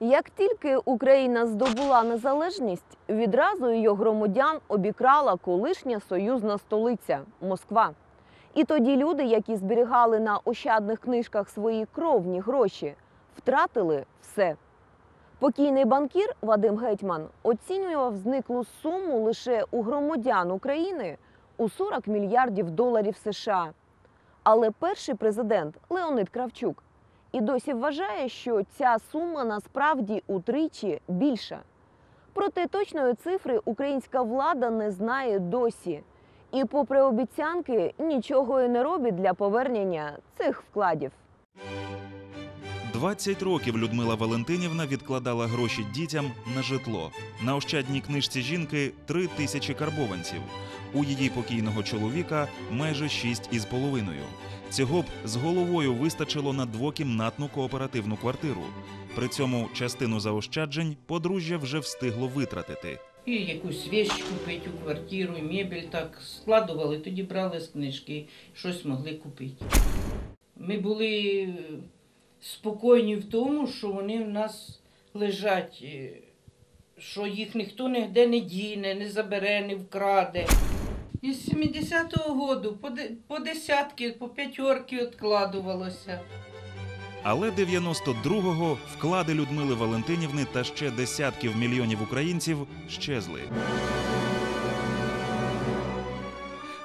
Як тільки Україна здобула незалежність, відразу її громадян обікрала колишня союзна столиця Москва. І тоді люди, які зберігали на ощадних книжках свої кровні гроші, втратили все. Покійний банкір Вадим Гетьман оцінював зниклу суму лише у громадян України у 40 мільярдів доларів США. Але перший президент Леонид Кравчук і досі вважає, що ця сума насправді утричі більша. Проте точної цифри українська влада не знає досі. І, попри обіцянки, нічого і не робить для повернення цих вкладів. 20 років Людмила Валентинівна відкладала гроші дітям на житло. На ощадній книжці жінки три тисячі карбованців. У її покійного чоловіка майже шість із половиною. Цього б з головою вистачило на двокімнатну кооперативну квартиру. При цьому частину заощаджень подружжя вже встигло витратити. І якусь вещь купити у квартиру, і мебель так складували, тоді брали з книжки, щось могли купити. Ми були спокійні в тому, що вони в нас лежать, е, що їх ніхто ніде не діне, не забере, не вкраде. Із 70-го року по, десятки, по п'ятерки відкладувалося. Але 92-го вклади Людмили Валентинівни та ще десятків мільйонів українців щезли.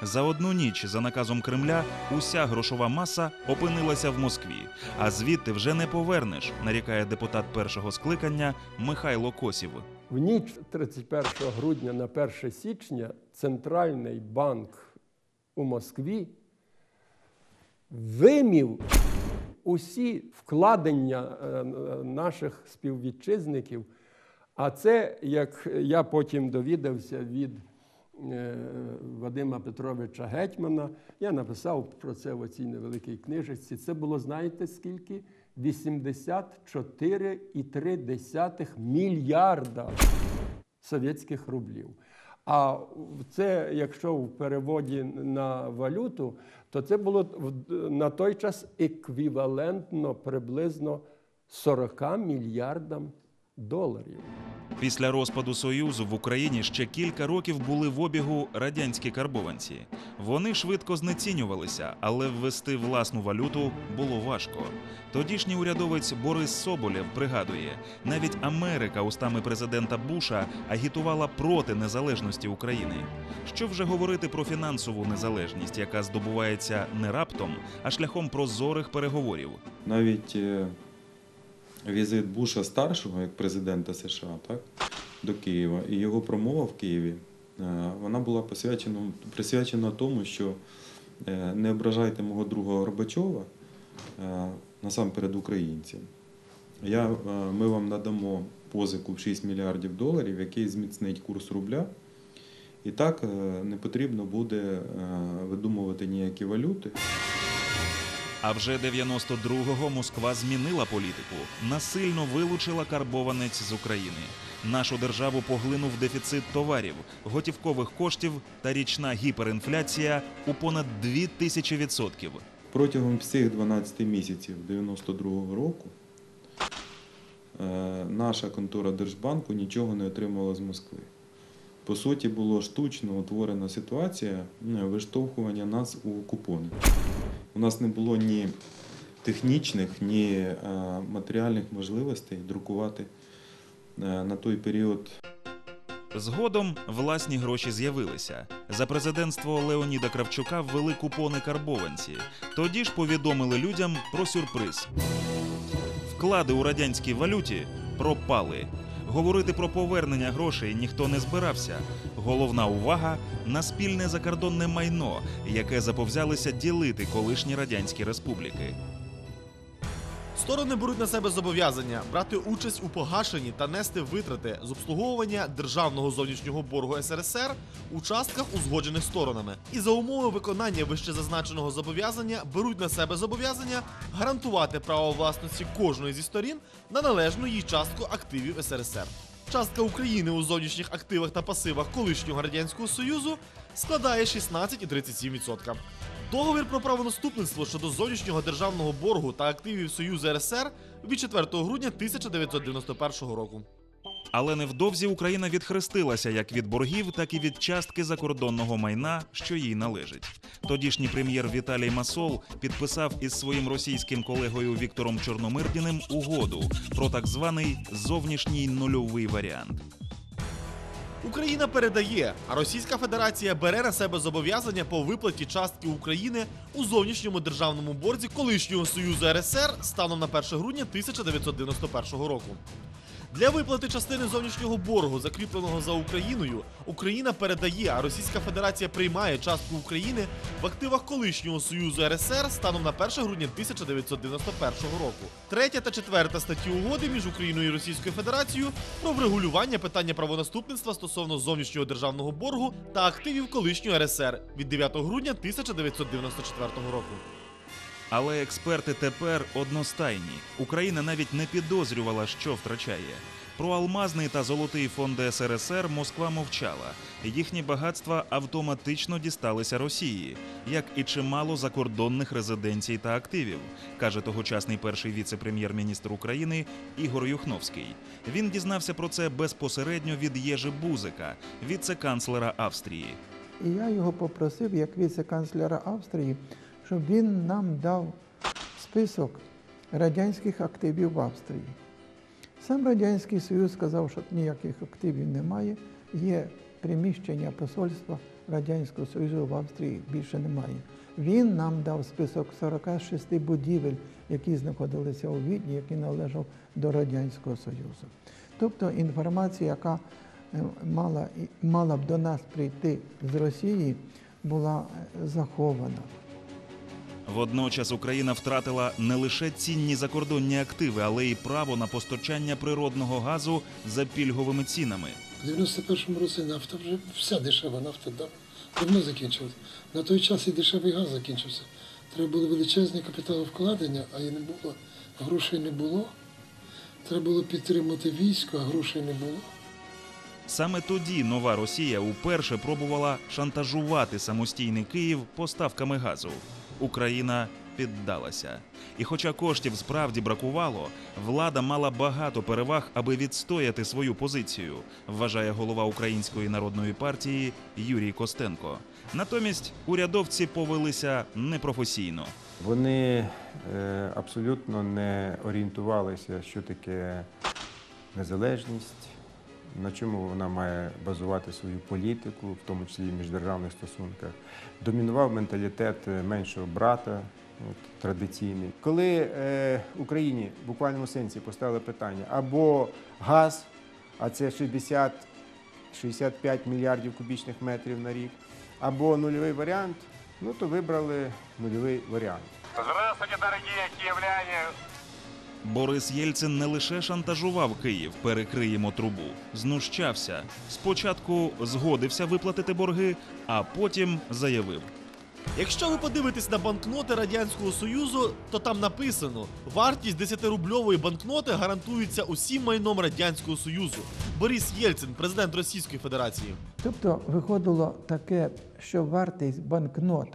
За одну ніч за наказом Кремля уся грошова маса опинилася в Москві, а звідти вже не повернеш, нарікає депутат першого скликання Михайло Косів. В ніч 31 грудня на 1 січня Центральний банк у Москві вимів усі вкладення е, наших співвітчизників. А це, як я потім довідався від е, Вадима Петровича Гетьмана, я написав про це в цій невеликій книжечці. Це було, знаєте, скільки? 84,3 мільярда совєтських рублів. А це, якщо в переводі на валюту, то це було на той час еквівалентно приблизно 40 мільярдам доларів. Після розпаду Союзу в Україні ще кілька років були в обігу радянські карбованці. Вони швидко знецінювалися, але ввести власну валюту було важко. Тодішній урядовець Борис Соболєв пригадує, навіть Америка устами президента Буша агітувала проти незалежності України. Що вже говорити про фінансову незалежність, яка здобувається не раптом, а шляхом прозорих переговорів. навіть е, візит Буша старшого як президента США так, до Києва і його промова в Києві, е, вона була посвячена, присвячена тому, що е, не ображайте мого друга Горбачова е, насамперед українцям. Я, ми вам надамо позику в 6 мільярдів доларів, який зміцнить курс рубля. І так не потрібно буде видумувати ніякі валюти. А вже 92-го Москва змінила політику, насильно вилучила карбованець з України. Нашу державу поглинув дефіцит товарів, готівкових коштів та річна гіперінфляція у понад 2000 відсотків. Протягом всіх 12 місяців 92-го року е, наша контора Держбанку нічого не отримала з Москви. По суті, була штучно утворена ситуація е, виштовхування нас у купони. У нас не було ні технічних, ні е, матеріальних можливостей друкувати е, на той період Згодом власні гроші з'явилися. За президентство Леоніда Кравчука ввели купони карбованці. Тоді ж повідомили людям про сюрприз. Вклади у радянській валюті пропали. Говорити про повернення грошей ніхто не збирався. Головна увага на спільне закордонне майно, яке заповзялися ділити колишні радянські республіки. Сторони беруть на себе зобов'язання брати участь у погашенні та нести витрати з обслуговування державного зовнішнього боргу СРСР у частках, узгоджених сторонами. І за умови виконання вищезазначеного зобов'язання беруть на себе зобов'язання гарантувати право власності кожної зі сторін на належну їй частку активів СРСР. Частка України у зовнішніх активах та пасивах колишнього радянського союзу складає 16,37%. Договір про правонаступництво щодо зовнішнього державного боргу та активів Союзу РСР від 4 грудня 1991 року. Але невдовзі Україна відхрестилася як від боргів, так і від частки закордонного майна, що їй належить. Тодішній прем'єр Віталій Масол підписав із своїм російським колегою Віктором Чорномирдіним угоду про так званий зовнішній нульовий варіант. Україна передає, а Російська Федерація бере на себе зобов'язання по виплаті частки України у зовнішньому державному борзі колишнього Союзу РСР станом на 1 грудня 1991 року. Для виплати частини зовнішнього боргу, закріпленого за Україною, Україна передає, а Російська Федерація приймає частку України в активах колишнього Союзу РСР станом на 1 грудня 1991 року. Третя та четверта статті угоди між Україною і Російською Федерацією про врегулювання питання правонаступництва стосовно зовнішнього державного боргу та активів колишнього РСР від 9 грудня 1994 року. Але експерти тепер одностайні. Україна навіть не підозрювала, що втрачає. Про алмазний та золотий фонди СРСР Москва мовчала. Їхні багатства автоматично дісталися Росії, як і чимало закордонних резиденцій та активів, каже тогочасний перший віце-прем'єр-міністр України Ігор Юхновський. Він дізнався про це безпосередньо від Єжи Бузика, віце-канцлера Австрії. І я його попросив, як віце-канцлера Австрії, щоб він нам дав список радянських активів в Австрії. Сам Радянський Союз сказав, що ніяких активів немає, є приміщення посольства Радянського Союзу в Австрії більше немає. Він нам дав список 46 будівель, які знаходилися у Відні, які належав до Радянського Союзу. Тобто інформація, яка е, мала, мала б до нас прийти з Росії, була е, захована. Водночас Україна втратила не лише цінні закордонні активи, але й право на постачання природного газу за пільговими цінами. У 91-му році нафта вже вся дешева нафта дав- давно закінчилась. На той час і дешевий газ закінчився. Треба були величезні капіталовкладення, а і не було. Грошей не було. Треба було підтримати військо, а грошей не було. Саме тоді нова Росія уперше пробувала шантажувати самостійний Київ поставками газу. Україна піддалася. І хоча коштів справді бракувало, влада мала багато переваг, аби відстояти свою позицію, вважає голова Української народної партії Юрій Костенко. Натомість урядовці повелися непрофесійно. Вони е, абсолютно не орієнтувалися, що таке незалежність, на чому вона має базувати свою політику, в тому числі і в міждержавних стосунках. Домінував менталітет е, меншого брата, от, традиційний. Коли е, Україні в буквальному сенсі поставили питання або газ, а це 60 65 мільярдів кубічних метрів на рік, або нульовий варіант, ну то вибрали нульовий варіант. Здравствуйте, дорогие киевляне! Борис Єльцин не лише шантажував Київ, перекриємо трубу, знущався. Спочатку згодився виплатити борги, а потім заявив. Якщо ви подивитесь на банкноти Радянського Союзу, то там написано: вартість 10-рубльової банкноти гарантується усім майном Радянського Союзу. Борис Єльцин, президент Російської Федерації. Тобто виходило таке, що вартість банкнот,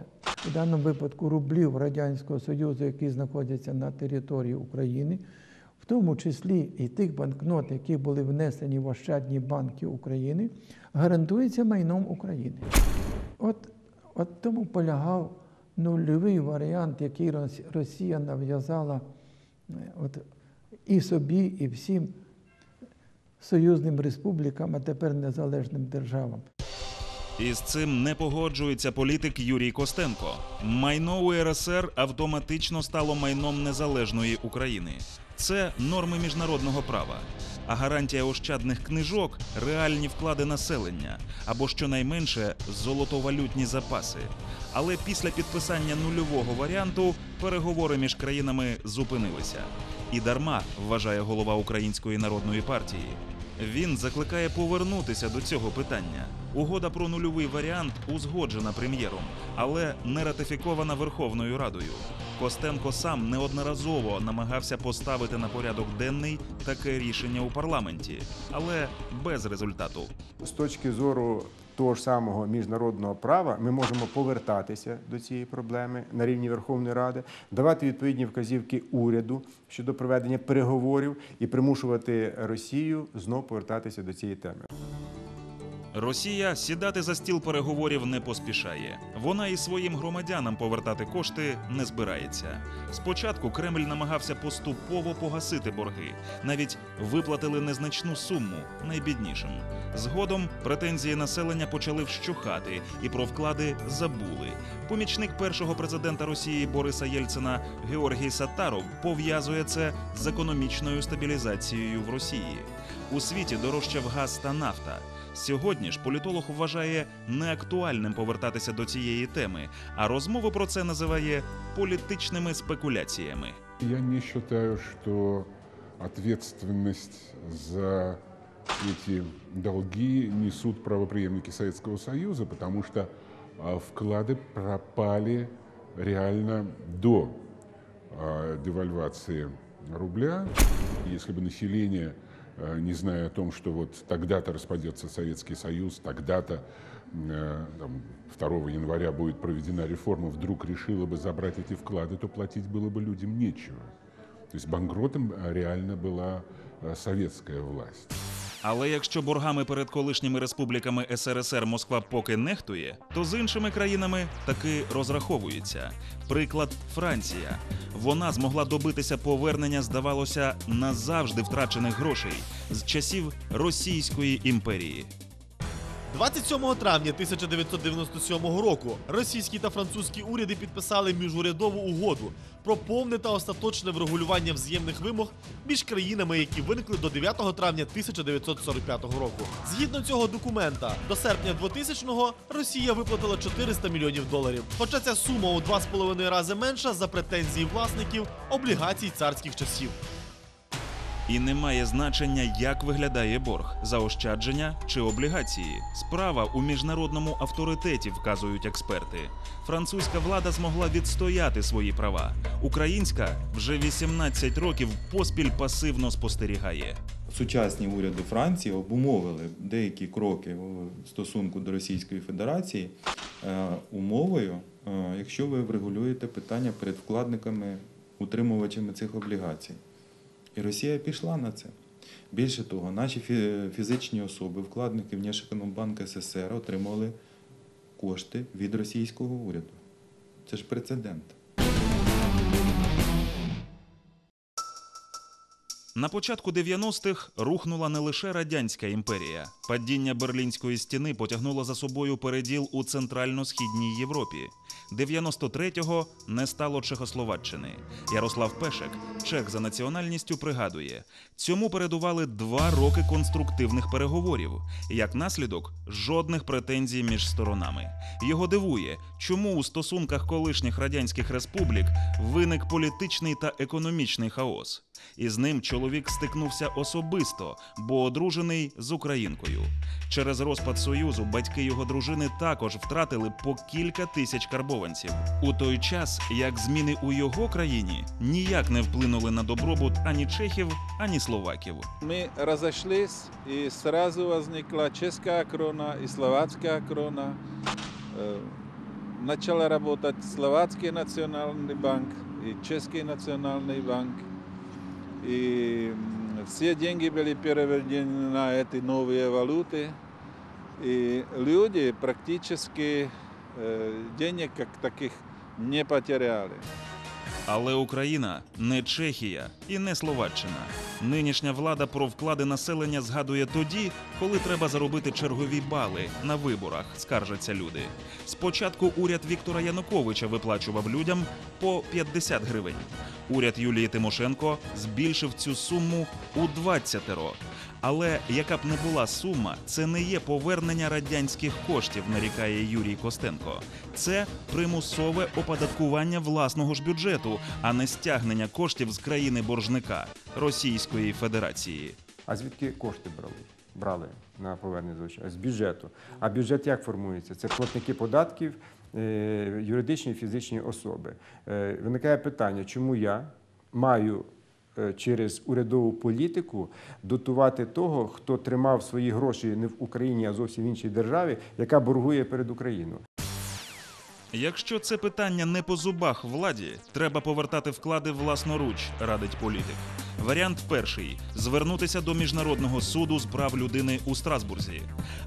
у даному випадку рублів Радянського Союзу, які знаходяться на території України, в тому числі і тих банкнот, які були внесені в Ощадні банки України, гарантується майном України. От, от тому полягав нульовий варіант, який Рос- Росія нав'язала е, от, і собі, і всім союзним республікам, а тепер незалежним державам. Із цим не погоджується політик Юрій Костенко. Майно УРСР автоматично стало майном незалежної України. Це норми міжнародного права. А гарантія ощадних книжок реальні вклади населення або щонайменше золотовалютні запаси. Але після підписання нульового варіанту переговори між країнами зупинилися. І дарма вважає голова Української народної партії. Він закликає повернутися до цього питання. Угода про нульовий варіант узгоджена прем'єром, але не ратифікована Верховною Радою. Костенко сам неодноразово намагався поставити на порядок денний таке рішення у парламенті, але без результату. З точки зору того ж самого міжнародного права, ми можемо повертатися до цієї проблеми на рівні Верховної Ради, давати відповідні вказівки уряду щодо проведення переговорів і примушувати Росію знов повертатися до цієї теми. Росія сідати за стіл переговорів не поспішає. Вона і своїм громадянам повертати кошти не збирається. Спочатку Кремль намагався поступово погасити борги, навіть виплатили незначну суму найбіднішим. Згодом претензії населення почали вщухати, і про вклади забули. Помічник першого президента Росії Бориса Єльцина Георгій Сатаров пов'язує це з економічною стабілізацією в Росії. У світі дорожчав газ та нафта. Сьогодні ж політолог вважає неактуальним повертатися до цієї теми, а розмову про це називає політичними спекуляціями. Я не считаю, что ответственность за эти долги несут правопреемники Советского Союза, потому что а, вклады пропали реально до а, девальвации рубля. Если бы население, а, Не зная о том, что вот тогда-то распадется Советский Союз, тогда-то э, там, 2 января будет проведена реформа, вдруг решила бы забрать эти вклады, то платить было бы людям нечего. То есть банкротом а, реально была советская власть. Але якщо боргами перед колишніми республіками СРСР Москва поки нехтує, то з іншими країнами таки розраховується. Приклад Франція. Вона змогла добитися повернення, здавалося, назавжди втрачених грошей з часів Російської імперії. 27 травня 1997 року російські та французькі уряди підписали міжурядову угоду про повне та остаточне врегулювання взаємних вимог між країнами, які виникли до 9 травня 1945 року. Згідно цього документа, до серпня 2000-го Росія виплатила 400 мільйонів доларів. Хоча ця сума у 2,5 рази менша за претензії власників облігацій царських часів. І не має значення, як виглядає борг заощадження чи облігації. Справа у міжнародному авторитеті, вказують експерти. Французька влада змогла відстояти свої права. Українська вже 18 років поспіль пасивно спостерігає. Сучасні уряди Франції обумовили деякі кроки в стосунку до Російської Федерації е, умовою, е, якщо ви врегулюєте питання перед вкладниками, утримувачами цих облігацій. І Росія пішла на це. Більше того, наші фі- фізичні особи, вкладники в Внешекономбанк СССР отримали кошти від російського уряду. Це ж прецедент. На початку 90-х рухнула не лише радянська імперія. Падіння Берлінської стіни потягнуло за собою переділ у центрально-східній Європі. 93-го не стало Чехословаччини. Ярослав Пешек, чех за національністю, пригадує: цьому передували два роки конструктивних переговорів. Як наслідок, жодних претензій між сторонами. Його дивує, чому у стосунках колишніх радянських республік виник політичний та економічний хаос. І з ним чоловік стикнувся особисто, бо одружений з українкою. Через розпад союзу батьки його дружини також втратили по кілька тисяч карбованців. У той час як зміни у його країні ніяк не вплинули на добробут ані чехів, ані словаків. Мы разошлись, и сразу возникла чешская крона и словацкая крона. Э, Начал работать Словацкий национальный банк и Чешский национальный банк. И м, все деньги были переведены на эти новые валюты. И люди практически э, денег как таких не потеряли. Але Україна не Чехія і не Словаччина. Нинішня влада про вклади населення згадує тоді, коли треба заробити чергові бали на виборах, скаржаться люди. Спочатку уряд Віктора Януковича виплачував людям по 50 гривень. Уряд Юлії Тимошенко збільшив цю суму у 20 Але яка б не була сума, це не є повернення радянських коштів, нарікає Юрій Костенко. Це примусове оподаткування власного ж бюджету, а не стягнення коштів з країни боржника Російської Федерації. А звідки кошти брали? Брали на повернення звичайно? З бюджету. А бюджет як формується? Це платники податків, е, юридичні і фізичні особи. Е, Виникає питання, чому я маю через урядову політику дотувати того, хто тримав свої гроші не в Україні, а зовсім в іншій державі, яка боргує перед Україною. Якщо це питання не по зубах владі, треба повертати вклади власноруч, радить політик. Варіант перший звернутися до міжнародного суду з прав людини у Страсбурзі.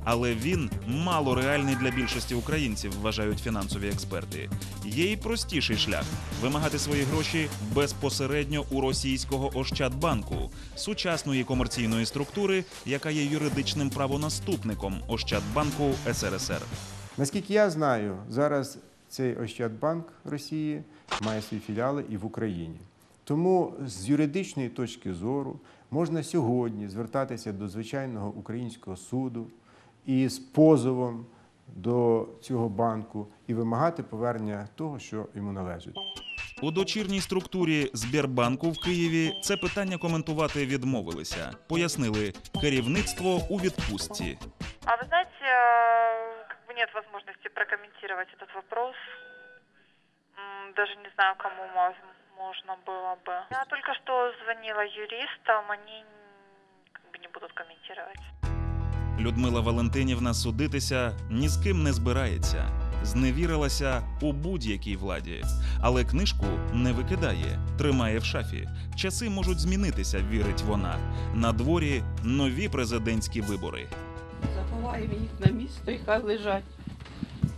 Але він мало реальний для більшості українців, вважають фінансові експерти. Є й простіший шлях вимагати свої гроші безпосередньо у російського Ощадбанку, сучасної комерційної структури, яка є юридичним правонаступником Ощадбанку СРСР. Наскільки я знаю, зараз цей Ощадбанк Росії має свої філіали і в Україні. Тому з юридичної точки зору можна сьогодні звертатися до звичайного українського суду із позовом до цього банку і вимагати повернення того, що йому належить. У дочірній структурі Сбербанку в Києві це питання коментувати відмовилися. Пояснили керівництво у відпустці. А вы знаете, э, как бы нет возможности прокомментировать этот вопрос. М, Даже не знаю, кому мо- можно было бы. Я только что звонила юристам, они м, как бы не будут комментировать. Людмила Валентинівна судитися ні з ким не збирається. Зневірилася у будь-якій владі, але книжку не викидає, тримає в шафі. Часи можуть змінитися, вірить вона. На дворі нові президентські вибори. Заховаємо їх на місто і хай лежать.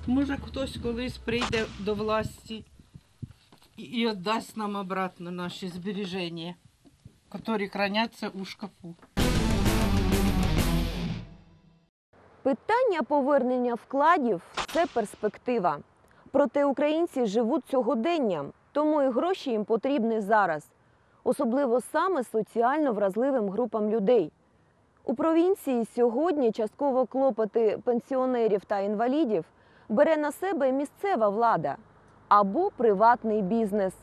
Може, хтось колись прийде до власті і віддасть нам обратно наші збереження, які храняться у шкафу. Питання повернення вкладів це перспектива. Проте українці живуть сьогоденням, тому і гроші їм потрібні зараз, особливо саме соціально вразливим групам людей. У провінції сьогодні частково клопоти пенсіонерів та інвалідів бере на себе місцева влада або приватний бізнес,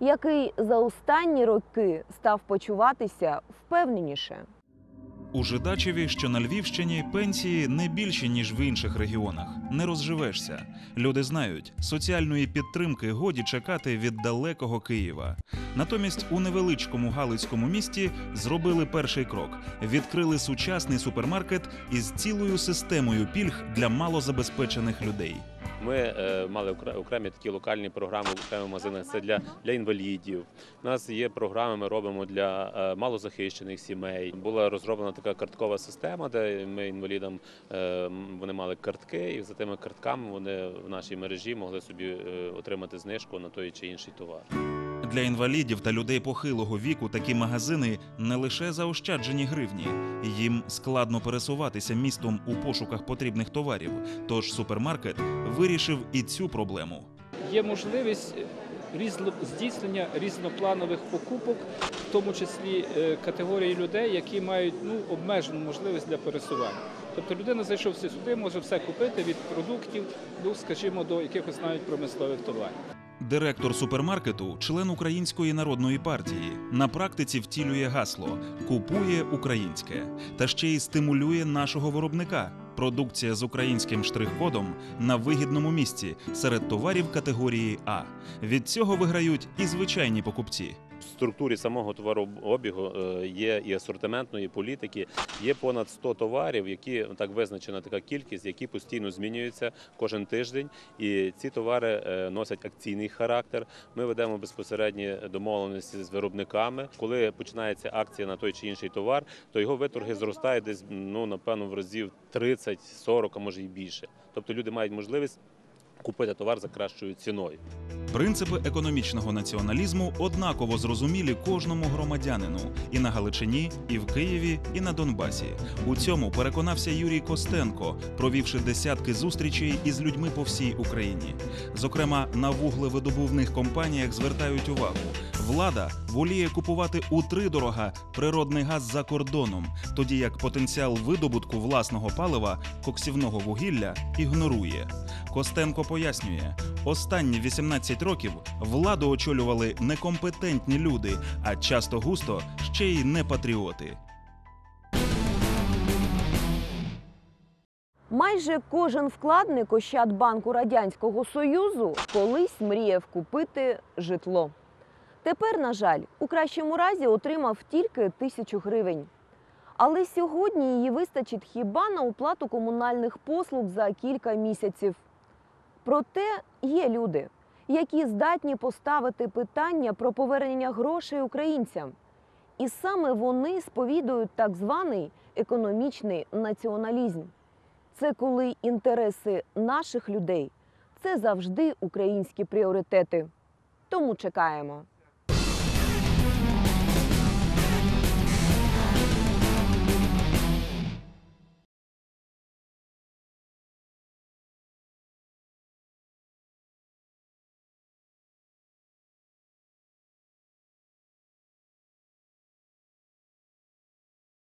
який за останні роки став почуватися впевненіше. У Жидачеві, що на Львівщині, пенсії не більші, ніж в інших регіонах. Не розживешся. Люди знають, соціальної підтримки годі чекати від далекого Києва. Натомість у невеличкому галицькому місті зробили перший крок: відкрили сучасний супермаркет із цілою системою пільг для малозабезпечених людей. Ми е, мали окремі такі локальні програми в окремих. Це для, для інвалідів. У нас є програми, ми робимо для е, малозахищених сімей. Була розроблена така карткова система, де ми інвалідам е, вони мали картки, і за тими картками вони в нашій мережі могли собі е, отримати знижку на той чи інший товар. Для інвалідів та людей похилого віку такі магазини не лише заощаджені гривні, їм складно пересуватися містом у пошуках потрібних товарів. Тож супермаркет вирішив і цю проблему. є можливість здійснення різнопланових покупок, в тому числі е, категорії людей, які мають ну, обмежену можливість для пересування. Тобто людина, зайшовши сюди, може все купити від продуктів, ну, скажімо, до якихось навіть промислових товарів. Директор супермаркету, член Української народної партії, на практиці втілює гасло купує українське та ще й стимулює нашого виробника. Продукція з українським штрих-кодом на вигідному місці серед товарів категорії А. Від цього виграють і звичайні покупці. Структурі самого товарообігу е, є і асортиментної політики. Є понад 100 товарів, які так визначена така кількість, які постійно змінюються кожен тиждень. І ці товари е, носять акційний характер. Ми ведемо безпосередні домовленості з виробниками. Коли починається акція на той чи інший товар, то його виторги зростають десь ну напевно в разів 30-40, а може і більше. Тобто люди мають можливість купити товар за кращою ціною. Принципи економічного націоналізму однаково зрозумілі кожному громадянину і на Галичині, і в Києві, і на Донбасі. У цьому переконався Юрій Костенко, провівши десятки зустрічей із людьми по всій Україні. Зокрема, на вуглевидобувних компаніях звертають увагу. Влада воліє купувати утридорога природний газ за кордоном, тоді як потенціал видобутку власного палива коксівного вугілля ігнорує. Костенко пояснює, останні 18 років владу очолювали некомпетентні люди, а часто густо ще й не патріоти. Майже кожен вкладник Ощадбанку Радянського Союзу колись мріяв купити житло. Тепер, на жаль, у кращому разі отримав тільки тисячу гривень. Але сьогодні її вистачить хіба на оплату комунальних послуг за кілька місяців. Проте є люди, які здатні поставити питання про повернення грошей українцям. І саме вони сповідують так званий економічний націоналізм. Це коли інтереси наших людей це завжди українські пріоритети. Тому чекаємо.